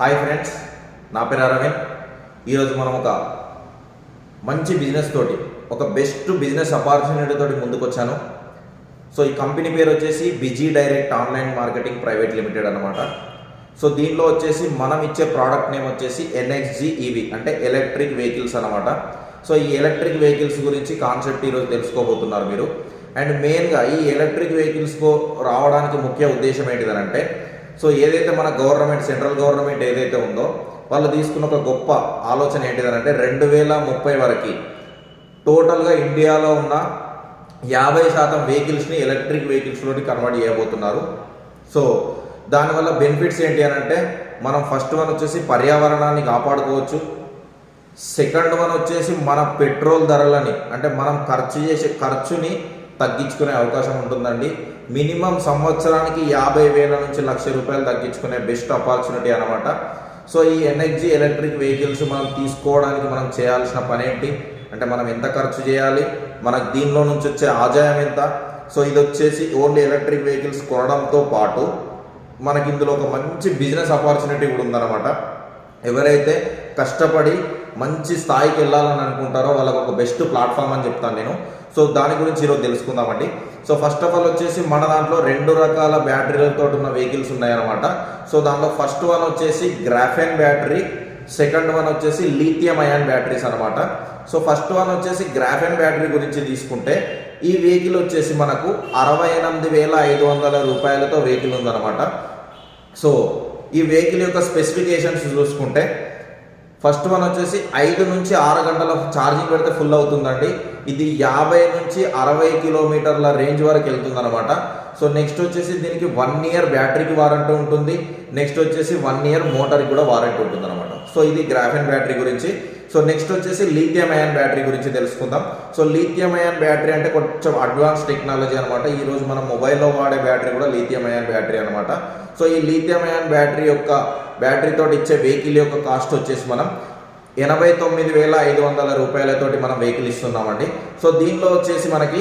Hi friends నా పేరు అరవింద్. ఈరోజు మనం ఒక మంచి బిజినెస్ తోటి ఒక బెస్ట్ బిజినెస్ ఆపర్చునిటీ తోటి ముందుకు వచ్చాను సో ఈ కంపెనీ పేరు వచ్చేసి BG direct online marketing private limited అనమాట సో దీనిలో వచ్చేసి మనం ఇచ్చే ప్రోడక్ట్ నేమ్ వచ్చేసి ఎన్ఎక్స్జీ ఈవీ అంటే ఎలక్ట్రిక్ వెహికల్స్ అనమాట సో ఈ ఎలక్ట్రిక్ వెహికల్స్ గురించి కాన్సెప్ట్ ఈరోజు తెలుసుకోబోతున్నారు మీరు. అండ్ మెయిన్గా ఈ ఎలక్ట్రిక్ వెహికల్స్కు రావడానికి ముఖ్య ఉద్దేశం ఏంటిదనంటే సో ఏదైతే మన గవర్నమెంట్ సెంట్రల్ గవర్నమెంట్ ఏదైతే ఉందో వాళ్ళు తీసుకున్న ఒక గొప్ప ఆలోచన ఏంటిదనంటే రెండు వేల ముప్పై వరకు టోటల్గా ఇండియాలో ఉన్న యాభై శాతం వెహికల్స్ని ఎలక్ట్రిక్ వెహికల్స్లోకి కన్వర్ట్ చేయబోతున్నారు. సో దానివల్ల బెనిఫిట్స్ ఏంటి అని అంటే మనం ఫస్ట్ వన్ వచ్చేసి పర్యావరణాన్ని కాపాడుకోవచ్చు. సెకండ్ వన్ వచ్చేసి మన పెట్రోల్ ధరలని అంటే మనం ఖర్చు చేసే ఖర్చుని తగ్గించుకునే అవకాశం ఉంటుందండి. మినిమం సంవత్సరానికి యాభై వేల నుంచి లక్ష రూపాయలు తగ్గించుకునే బెస్ట్ ఆపర్చునిటీ అనమాట సో ఈ ఎన్ఎక్జీ ఎలక్ట్రిక్ వెహికల్స్ మనం తీసుకోవడానికి మనం చేయాల్సిన పని ఏంటి? అంటే మనం ఎంత ఖర్చు చేయాలి? మనకు దీనిలో నుంచి వచ్చే ఆదాయం ఎంత? సో ఇది వచ్చేసి ఓన్లీ ఎలక్ట్రిక్ వెహికల్స్ కొనడంతో పాటు మనకి ఇందులో ఒక మంచి బిజినెస్ ఆపర్చునిటీ కూడా ఉందన్నమాట. ఎవరైతే కష్టపడి మంచి స్థాయికి వెళ్ళాలని అనుకుంటారో వాళ్ళకు ఒక బెస్ట్ ప్లాట్ఫామ్ అని చెప్తాను నేను. సో దాని గురించి ఈరోజు తెలుసుకుందామండి. సో ఫస్ట్ ఆఫ్ ఆల్ వచ్చేసి మన దాంట్లో రెండు రకాల బ్యాటరీలతో ఉన్న వెహికల్స్ ఉన్నాయన్నమాట. సో దాంట్లో ఫస్ట్ వన్ వచ్చేసి గ్రాఫెన్ బ్యాటరీ సెకండ్ వన్ వచ్చేసి లీథియం అయాన్ బ్యాటరీస్ అనమాట సో ఫస్ట్ వన్ వచ్చేసి గ్రాఫెన్ బ్యాటరీ గురించి తీసుకుంటే ఈ వెహికల్ వచ్చేసి మనకు అరవై ఎనిమిది వేల ఐదు వందల రూపాయలతో వెహికల్ ఉందన్నమాట. సో ఈ వెహికల్ యొక్క స్పెసిఫికేషన్స్ చూసుకుంటే ఫస్ట్ వన్ వచ్చేసి ఐదు నుంచి ఆరు గంటల ఛార్జింగ్ పెడితే ఫుల్ అవుతుందండి. ఇది యాభై నుంచి అరవై కిలోమీటర్ల రేంజ్ వరకు వెళ్తుంది అనమాట సో నెక్స్ట్ వచ్చేసి దీనికి వన్ ఇయర్ బ్యాటరీకి వారంటీ ఉంటుంది. నెక్స్ట్ వచ్చేసి వన్ ఇయర్ మోటార్కి కూడా వారంటీ ఉంటుంది అనమాట సో ఇది గ్రాఫెన్ బ్యాటరీ గురించి. సో నెక్స్ట్ వచ్చేసి లీథియం అయాన్ బ్యాటరీ గురించి తెలుసుకుందాం. సో లీథియం అయాన్ బ్యాటరీ అంటే కొంచెం అడ్వాన్స్ టెక్నాలజీ అనమాట ఈ రోజు మనం మొబైల్లో వాడే బ్యాటరీ కూడా లీథియం అయాన్ బ్యాటరీ అనమాట సో ఈ లీథియం అయాన్ బ్యాటరీ యొక్క బ్యాటరీతో ఇచ్చే వెహికల్ యొక్క కాస్ట్ వచ్చేసి మనం ఎనభై తొమ్మిది వేల ఐదు వందల రూపాయలతోటి మనం వెహికల్ ఇస్తున్నామండి. సో దీనిలో వచ్చేసి మనకి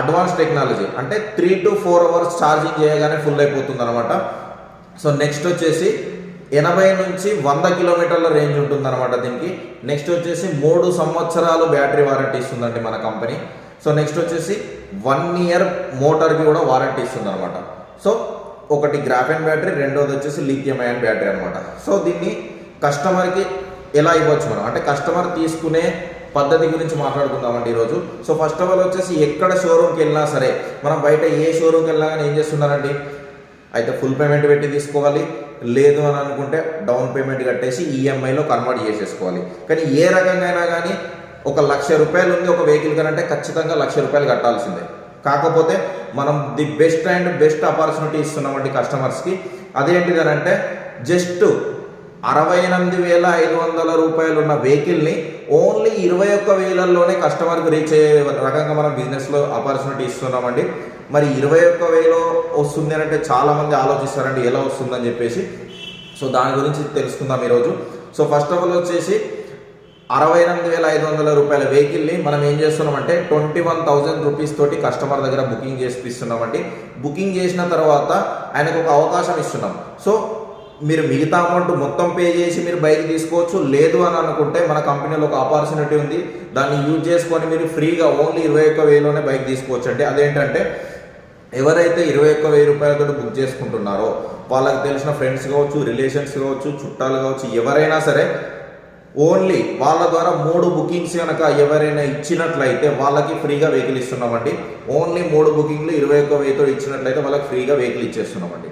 అడ్వాన్స్ టెక్నాలజీ అంటే three to four hours charging చేయగానే ఫుల్ అయిపోతుంది అనమాట సో నెక్స్ట్ వచ్చేసి ఎనభై నుంచి వంద కిలోమీటర్ల రేంజ్ ఉంటుంది అనమాట దీనికి. నెక్స్ట్ వచ్చేసి మూడు సంవత్సరాలు బ్యాటరీ వారంటీ ఇస్తుందండి మన కంపెనీ. సో నెక్స్ట్ వచ్చేసి వన్ ఇయర్ మోటార్కి కూడా వారంటీ ఇస్తుంది అనమాట సో ఒకటి గ్రాఫైన్ బ్యాటరీ రెండోది వచ్చేసి లిథియం అయాన్ బ్యాటరీ అనమాట సో దీన్ని కస్టమర్కి ఎలా ఇవ్వచ్చు మనం? అంటే కస్టమర్ తీసుకునే పద్ధతి గురించి మాట్లాడుకుందామండి ఈరోజు. సో ఫస్ట్ ఆఫ్ ఆల్ వచ్చేసి ఎక్కడ షోరూమ్కి వెళ్ళినా సరే మనం బయట ఏ షోరూమ్కి వెళ్ళినా కానీ ఏం చేస్తున్నారండి? అయితే ఫుల్ పేమెంట్ పెట్టి తీసుకోవాలి. లేదు అని అనుకుంటే డౌన్ పేమెంట్ కట్టేసి ఈఎంఐలో కన్వర్ట్ చేసేసుకోవాలి. కానీ ఏ రకంగా అయినా కానీ ఒక లక్ష రూపాయలు ఉంది ఒక వెహికల్ కనంటే ఖచ్చితంగా లక్ష రూపాయలు కట్టాల్సిందే. కాకపోతే మనం the best and best opportunity ఇస్తున్నామండి కస్టమర్స్కి అదేంటిదనంటే జస్ట్ అరవై ఎనిమిది వేల ఐదు వందల రూపాయలు ఉన్న వెహికల్ని ఓన్లీ ఇరవై ఒక్క వేలల్లోనే కస్టమర్కి రీచ్ అయ్యే రకంగా మనం బిజినెస్లో ఆపర్చునిటీ ఇస్తున్నామండి. మరి ఇరవై ఒక్క వేలో వస్తుంది అని అంటే చాలామంది ఆలోచిస్తారండి ఎలా వస్తుందని చెప్పేసి. సో దాని గురించి తెలుసుకుందాం ఈరోజు. సో ఫస్ట్ ఆఫ్ ఆల్ వచ్చేసి అరవై ఎనిమిది వేల ఐదు వందల రూపాయల వెహికల్ని మనం ఏం చేస్తున్నామంటే ట్వంటీ వన్ థౌజండ్ రూపీస్ తోటి కస్టమర్ దగ్గర బుకింగ్ చేసి ఇస్తున్నామండి. బుకింగ్ చేసిన తర్వాత ఆయనకు ఒక అవకాశం ఇస్తున్నాం. సో మీరు మిగతా అమౌంట్ మొత్తం పే చేసి మీరు బైక్ తీసుకోవచ్చు. లేదు అని అనుకుంటే మన కంపెనీలో ఒక ఆపర్చునిటీ ఉంది. దాన్ని యూజ్ చేసుకొని మీరు ఫ్రీగా ఓన్లీ ఇరవై ఒక్క వేలోనే బైక్ తీసుకోవచ్చు. అండి అదేంటంటే ఎవరైతే ఇరవై ఒక్క వెయ్యి రూపాయలతో బుక్ చేసుకుంటున్నారో వాళ్ళకి తెలిసిన ఫ్రెండ్స్ కావచ్చు రిలేషన్స్ కావచ్చు చుట్టాలు కావచ్చు ఎవరైనా సరే ఓన్లీ వాళ్ళ ద్వారా మూడు బుకింగ్స్ కనుక ఎవరైనా ఇచ్చినట్లయితే వాళ్ళకి ఫ్రీగా వెహికల్ ఇస్తున్నామండి. ఓన్లీ మూడు బుకింగ్లు ఇరవై ఒక్క వెయ్యితో ఇచ్చినట్లయితే వాళ్ళకి ఫ్రీగా వెహికల్ ఇచ్చేస్తున్నామండి.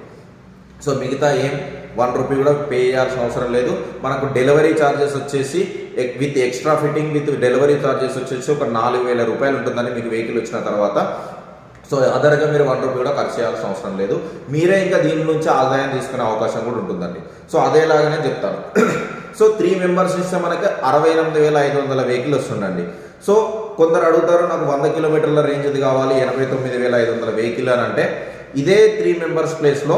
సో మిగతా ఏం వన్ రూపీ కూడా పే చేయాల్సిన అవసరం లేదు. మనకు డెలివరీ ఛార్జెస్ వచ్చేసి with extra fitting with delivery charges వచ్చేసి ఒక నాలుగు వేల రూపాయలు ఉంటుందని మీకు వెహికల్ వచ్చిన తర్వాత. సో అదర్గా మీరు వన్ రూపీ కూడా ఖర్చు చేయాల్సిన అవసరం లేదు. మీరే ఇంకా దీని నుంచి ఆదాయం తీసుకునే అవకాశం కూడా ఉంటుందండి. సో అదేలాగానే చెప్తాను. సో త్రీ మెంబర్స్ ఇస్తే మనకి అరవై ఎనిమిది వేల ఐదు వందల వెహికల్ వస్తుందండి. సో కొందరు అడుగుతారు నాకు వంద కిలోమీటర్ల రేంజ్ది కావాలి ఎనభై తొమ్మిది వేల ఐదు వందల వెహికల్ అని అంటే ఇదే త్రీ మెంబర్స్ ప్లేస్లో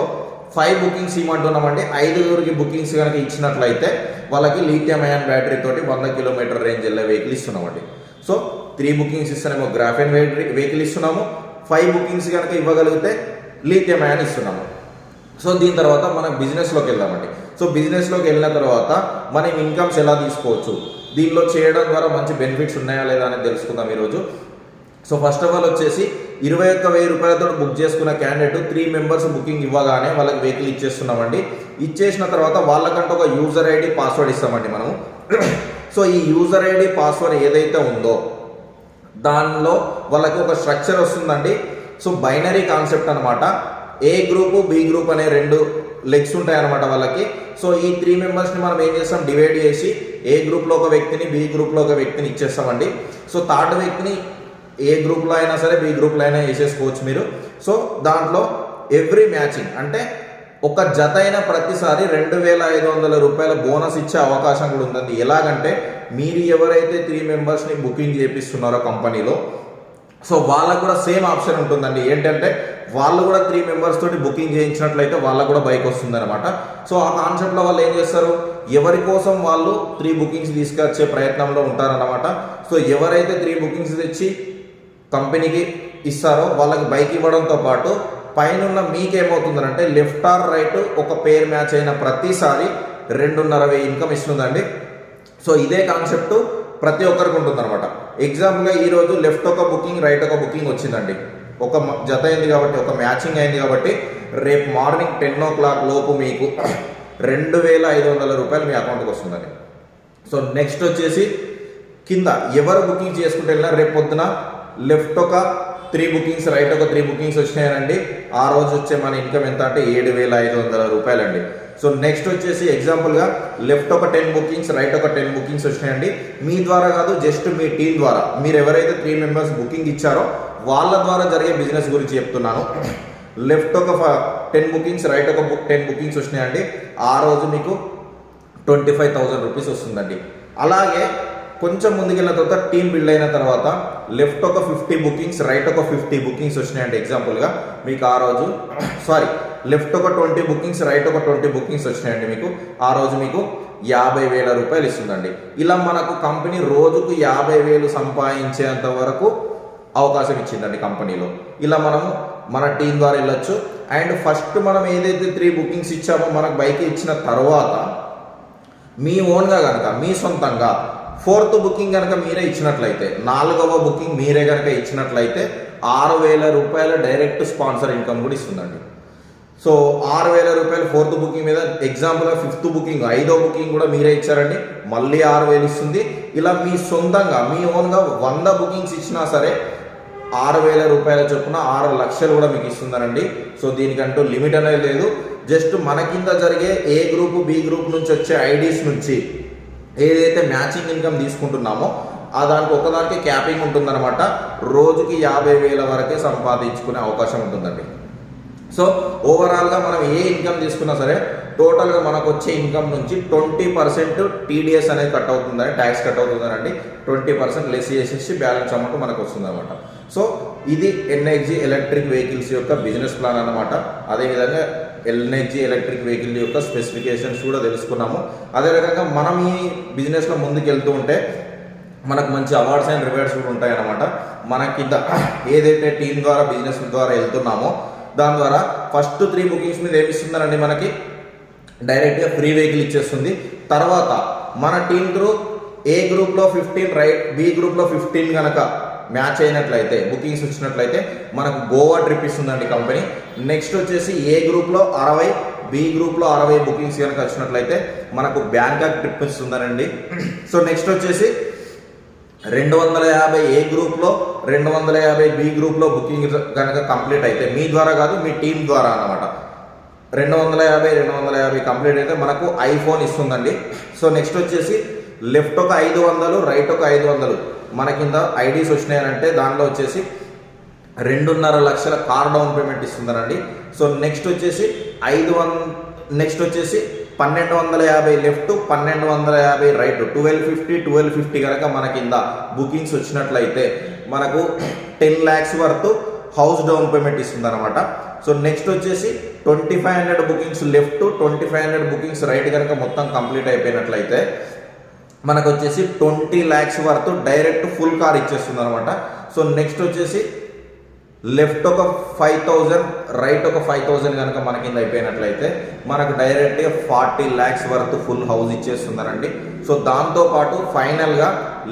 ఫైవ్ బుకింగ్స్ ఇవ్వమంటున్నామండి ఐదుగురికి బుకింగ్స్ కనుక ఇచ్చినట్లయితే వాళ్ళకి లీథియం అయాన్ బ్యాటరీ తోటి వంద కిలోమీటర్ రేంజ్ వెళ్ళే వెహికల్ ఇస్తున్నామండి. సో త్రీ బుకింగ్స్ ఇస్తేనేమో గ్రాఫెన్ వెహికల్ ఇస్తున్నాము. ఫైవ్ బుకింగ్స్ కనుక ఇవ్వగలిగితే లీథియం అయాన్ ఇస్తున్నాము. సో దీని తర్వాత మనం బిజినెస్లోకి వెళ్దామండి. సో బిజినెస్లోకి వెళ్ళిన తర్వాత మనం ఇన్కమ్స్ ఎలా తీసుకోవచ్చు? దీనిలో చేయడం ద్వారా మంచి బెనిఫిట్స్ ఉన్నాయా లేదా అని తెలుసుకుందాం ఈరోజు. సో ఫస్ట్ ఆఫ్ ఆల్ వచ్చేసి ఇరవై ఒక్క వెయ్యి రూపాయలతో బుక్ చేసుకున్న క్యాండిడేట్ త్రీ మెంబర్స్ బుకింగ్ ఇవ్వగానే వాళ్ళకి వెహికల్ ఇచ్చేస్తున్నామండి. ఇచ్చేసిన తర్వాత వాళ్ళకంటే ఒక యూజర్ ఐడి పాస్వర్డ్ ఇస్తామండి మనము. సో ఈ యూజర్ ఐడి పాస్వర్డ్ ఏదైతే ఉందో దానిలో వాళ్ళకి ఒక స్ట్రక్చర్ వస్తుందండి. సో బైనరీ కాన్సెప్ట్ అనమాట ఏ గ్రూపు బి గ్రూప్ అనే రెండు లెగ్స్ ఉంటాయి అనమాట వాళ్ళకి. సో ఈ త్రీ మెంబర్స్ని మనం ఏం చేస్తాం? డివైడ్ చేసి ఏ గ్రూప్లో ఒక వ్యక్తిని బి గ్రూప్లో ఒక వ్యక్తిని ఇచ్చేస్తామండి. సో థర్డ్ వ్యక్తిని ఏ గ్రూప్లో అయినా సరే బి గ్రూప్లో అయినా వేసేసుకోవచ్చు మీరు. సో దాంట్లో ఎవ్రీ మ్యాచింగ్ అంటే ఒక జత అయిన ప్రతిసారి రెండు వేల ఐదు వందల రూపాయల బోనస్ ఇచ్చే అవకాశం కూడా ఉందండి. ఎలాగంటే మీరు ఎవరైతే త్రీ మెంబర్స్ని బుకింగ్ చేపిస్తున్నారో కంపెనీలో సో వాళ్ళకు కూడా సేమ్ ఆప్షన్ ఉంటుందండి. ఏంటంటే వాళ్ళు కూడా త్రీ మెంబర్స్ తోటి బుకింగ్ చేయించినట్లయితే వాళ్ళకు కూడా బైక్ వస్తుంది అనమాట సో ఆ కాన్సెప్ట్లో వాళ్ళు ఏం చేస్తారు? ఎవరి కోసం వాళ్ళు త్రీ బుకింగ్స్ తీసుకొచ్చే ప్రయత్నంలో ఉంటారన్నమాట. సో ఎవరైతే త్రీ బుకింగ్స్ తెచ్చి కంపెనీకి ఇస్తారో వాళ్ళకి బైక్ ఇవ్వడంతో పాటు పైన మీకేమవుతుందంటే లెఫ్ట్ ఆర్ రైట్ ఒక పేర్ మ్యాచ్ అయిన ప్రతిసారి రెండున్నర వెయ్యి ఇన్కమ్ ఇస్తుందండి. సో ఇదే కాన్సెప్ట్ ప్రతి ఒక్కరికి ఉంటుందన్నమాట. ఎగ్జాంపుల్గా ఈరోజు లెఫ్ట్ ఒక బుకింగ్ రైట్ ఒక బుకింగ్ వచ్చిందండి. ఒక జత అయింది కాబట్టి ఒక మ్యాచింగ్ అయింది కాబట్టి రేపు మార్నింగ్ టెన్ ఓ క్లాక్ లోపు మీకు రెండు వేల ఐదు వందల రూపాయలు మీ అకౌంట్కి వస్తుందండి. సో నెక్స్ట్ వచ్చేసి కింద ఎవరు బుకింగ్ చేసుకుంటే వెళ్ళినా రేపు పొద్దున లెఫ్ట్ ఒక త్రీ బుకింగ్స్ రైట్ ఒక త్రీ బుకింగ్స్ వచ్చినాయనండి ఆ రోజు వచ్చే మన ఇన్కమ్ ఎంత అంటే ఏడు వేల ఐదు వందల రూపాయలండి. సో నెక్స్ట్ వచ్చేసి ఎగ్జాంపుల్గా లెఫ్ట్ ఒక టెన్ బుకింగ్స్ రైట్ ఒక టెన్ బుకింగ్స్ వచ్చినాయండి. మీ ద్వారా కాదు జస్ట్ మీ టీం ద్వారా. మీరు ఎవరైతే త్రీ మెంబర్స్ బుకింగ్ ఇచ్చారో వాళ్ళ ద్వారా జరిగే బిజినెస్ గురించి చెప్తున్నాను. లెఫ్ట్ ఒక టెన్ బుకింగ్స్ రైట్ ఒక బుక్ టెన్ బుకింగ్స్ వచ్చినాయండి. ఆ రోజు మీకు ట్వంటీ ఫైవ్ థౌసండ్ రూపీస్ వస్తుందండి. అలాగే కొంచెం ముందుకెళ్ళిన తర్వాత టీం బిల్డ్ అయిన తర్వాత లెఫ్ట్ ఒక ఫిఫ్టీ బుకింగ్స్ రైట్ ఒక ఫిఫ్టీ బుకింగ్స్ వచ్చినాయండి ఎగ్జాంపుల్గా మీకు ఆ రోజు సారీ లెఫ్ట్ ఒక ట్వంటీ బుకింగ్స్ రైట్ ఒక ట్వంటీ బుకింగ్స్ వచ్చినాయండి మీకు. ఆ రోజు మీకు యాభై వేల రూపాయలు ఇస్తుందండి. ఇలా మనకు కంపెనీ రోజుకు యాభై వేలు సంపాదించేంత వరకు అవకాశం ఇచ్చిందండి కంపెనీలో ఇలా మనము మన టీం ద్వారా వెళ్ళొచ్చు. అండ్ ఫస్ట్ మనం ఏదైతే త్రీ బుకింగ్స్ ఇచ్చామో మనకు బైక్ ఇచ్చిన తర్వాత మీ ఓన్గా కనుక మీ సొంతంగా ఫోర్త్ బుకింగ్ కనుక మీరే ఇచ్చినట్లయితే నాలుగవ బుకింగ్ మీరే కనుక ఇచ్చినట్లయితే ఆరు వేల రూపాయల డైరెక్ట్ స్పాన్సర్ ఇన్కమ్ కూడా ఇస్తుందండి. సో ఆరు వేల రూపాయలు ఫోర్త్ బుకింగ్ మీద ఎగ్జాంపుల్గా ఫిఫ్త్ బుకింగ్ ఐదో బుకింగ్ కూడా మీరే ఇచ్చారండి. మళ్ళీ ఆరు వేలు ఇస్తుంది. ఇలా మీ సొంతంగా మీ ఓన్గా వంద బుకింగ్స్ ఇచ్చినా సరే ఆరు వేల రూపాయల చొప్పున ఆరు లక్షలు కూడా మీకు ఇస్తుందనండి. సో దీనికంటూ లిమిట్ అనేది లేదు. జస్ట్ మన కింద జరిగే ఏ గ్రూప్ బి గ్రూప్ నుంచి వచ్చే ఐడీస్ నుంచి ఏదైతే మ్యాచింగ్ ఇన్కమ్ తీసుకుంటున్నామో ఆ దానికి ఒకదానికి క్యాపింగ్ ఉంటుందన్నమాట. రోజుకి యాభై వేల వరకే సంపాదించుకునే అవకాశం ఉంటుందండి. సో ఓవరాల్గా మనం ఏ ఇన్కమ్ తీసుకున్నా సరే టోటల్గా మనకు వచ్చే ఇన్కమ్ నుంచి ట్వంటీ పర్సెంట్ టీడీఎస్ అనేది కట్ అవుతుందని ట్యాక్స్ కట్ అవుతుందనండి. ట్వంటీ పర్సెంట్ లెస్ చేసేసి బ్యాలెన్స్ అమౌంట్ మనకు వస్తుందన్నమాట సో ఇది ఎన్ఐజీ ఎలక్ట్రిక్ వెహికల్స్ యొక్క బిజినెస్ ప్లాన్ అనమాట అదేవిధంగా ఎల్ఎన్జీ ఎలక్ట్రిక్ వెహికల్ యొక్క స్పెసిఫికేషన్స్ కూడా తెలుసుకున్నాము. అదేవిధంగా మనం ఈ బిజినెస్లో ముందుకు వెళ్తూ ఉంటే మనకు మంచి అవార్డ్స్ అండ్ రివార్డ్స్ కూడా ఉంటాయన్నమాట. మనకి ఏదైతే టీం ద్వారా బిజినెస్ ద్వారా వెళ్తున్నామో దాని ద్వారా ఫస్ట్ త్రీ బుకింగ్స్ మీద ఏమిస్తుందనండి మనకి? డైరెక్ట్గా ఫ్రీ వెహికల్ ఇచ్చేస్తుంది. తర్వాత మన టీం త్రూ ఏ గ్రూప్లో ఫిఫ్టీన్ రైట్ బి గ్రూప్లో ఫిఫ్టీన్ కనుక మ్యాచ్ అయినట్లయితే బుకింగ్స్ వచ్చినట్లయితే మనకు గోవా ట్రిప్ ఇస్తుందండి కంపెనీ నెక్స్ట్ వచ్చేసి ఏ గ్రూప్లో అరవై బి గ్రూప్లో అరవై బుకింగ్స్ కనుక వచ్చినట్లయితే మనకు బ్యాంకాక్ ట్రిప్ ఇస్తుందనండి. సో నెక్స్ట్ వచ్చేసి రెండు వందల యాభై ఏ గ్రూప్లో రెండు వందల యాభై బి గ్రూప్లో బుకింగ్ కనుక కంప్లీట్ అయితే మీ ద్వారా కాదు మీ టీం ద్వారా అన్నమాట. రెండు వందల యాభై రెండు వందల యాభై కంప్లీట్ అయితే మనకు ఐఫోన్ ఇస్తుందండి. సో నెక్స్ట్ వచ్చేసి లెఫ్ట్ ఒక ఐదు వందలు రైట్ ఒక ఐదు వందలు. మన కింద ఐడీస్ వచ్చినాయనంటే దానిలో వచ్చేసి రెండున్నర లక్షల కార్ డౌన్ పేమెంట్ ఇస్తుందనండి సో నెక్స్ట్ వచ్చేసి ఐదు వన్ నెక్స్ట్ వచ్చేసి పన్నెండు వందల యాభై లెఫ్ట్ పన్నెండు వందల యాభై right twelve fifty twelve fifty కనుక మన కింద బుకింగ్స్ వచ్చినట్లయితే మనకు టెన్ ల్యాక్స్ వరకు హౌస్ డౌన్ పేమెంట్ ఇస్తుంది అనమాట సో నెక్స్ట్ వచ్చేసి twenty five hundred bookings left twenty five hundred bookings right కనుక మొత్తం కంప్లీట్ అయిపోయినట్లయితే మనకు వచ్చేసి ట్వంటీ ల్యాక్స్ వరకు డైరెక్ట్ ఫుల్ కార్ ఇచ్చేస్తుంది అనమాట సో నెక్స్ట్ వచ్చేసి లెఫ్ట్ ఒక ఫైవ్ థౌజండ్ రైట్ ఒక ఫైవ్ థౌజండ్ కనుక మన కింద అయిపోయినట్లయితే మనకు డైరెక్ట్గా ఫార్టీ ల్యాక్స్ వరకు ఫుల్ హౌస్ ఇచ్చేస్తున్నారండి. సో దాంతోపాటు ఫైనల్గా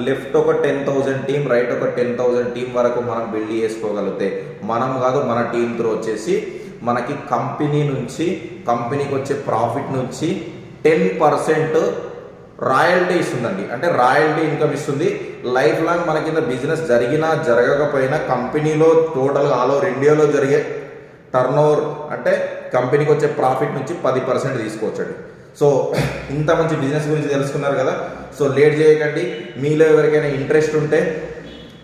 లెఫ్ట్ ఒక టెన్ థౌజండ్ టీం రైట్ ఒక టెన్ థౌజండ్ టీం వరకు మనం బిల్డ్ చేసుకోగలిగితే మనం కాదు మన టీం త్రూ వచ్చేసి మనకి కంపెనీ నుంచి కంపెనీకి వచ్చే ప్రాఫిట్ నుంచి టెన్ పర్సెంట్ రాయల్టీ ఇస్తుందండి. అంటే రాయల్టీ ఇన్కమ్ ఇస్తుంది. లైఫ్ లాంగ్ మన కింద బిజినెస్ జరిగినా జరగకపోయినా కంపెనీలో టోటల్గా ఆలో ఇండియాలో జరిగే టర్న్ ఓవర్ అంటే కంపెనీకి వచ్చే ప్రాఫిట్ నుంచి పది పర్సెంట్ తీసుకోవచ్చండి. సో ఇంత మంచి బిజినెస్ గురించి తెలుసుకున్నారు కదా. సో లేట్ చేయకండి. మీలో ఎవరికైనా ఇంట్రెస్ట్ ఉంటే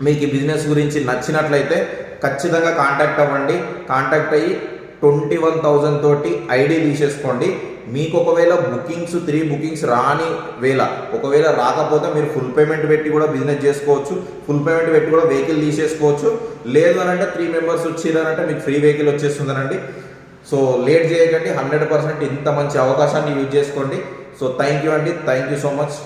మీకు ఈ బిజినెస్ గురించి నచ్చినట్లయితే ఖచ్చితంగా కాంటాక్ట్ అవ్వండి. కాంటాక్ట్ అయ్యి ట్వంటీ వన్ థౌజండ్ తోటి ఐడి తీసేసుకోండి. మీకు ఒకవేళ బుకింగ్స్ త్రీ బుకింగ్స్ రాని వేళ ఒకవేళ రాకపోతే మీరు ఫుల్ పేమెంట్ పెట్టి కూడా బిజినెస్ చేసుకోవచ్చు ఫుల్ పేమెంట్ పెట్టి కూడా వెహికల్ తీసేసుకోవచ్చు. లేదు అని అంటే త్రీ మెంబర్స్ వచ్చిందనంటే మీకు ఫ్రీ వెహికల్ వచ్చేస్తుందనండి సో లేట్ చేయకండి హండ్రెడ్ పర్సెంట్ ఇంత మంచి అవకాశాన్ని యూజ్ చేసుకోండి. సో థ్యాంక్ యూ అండి థ్యాంక్ యూ సో మచ్.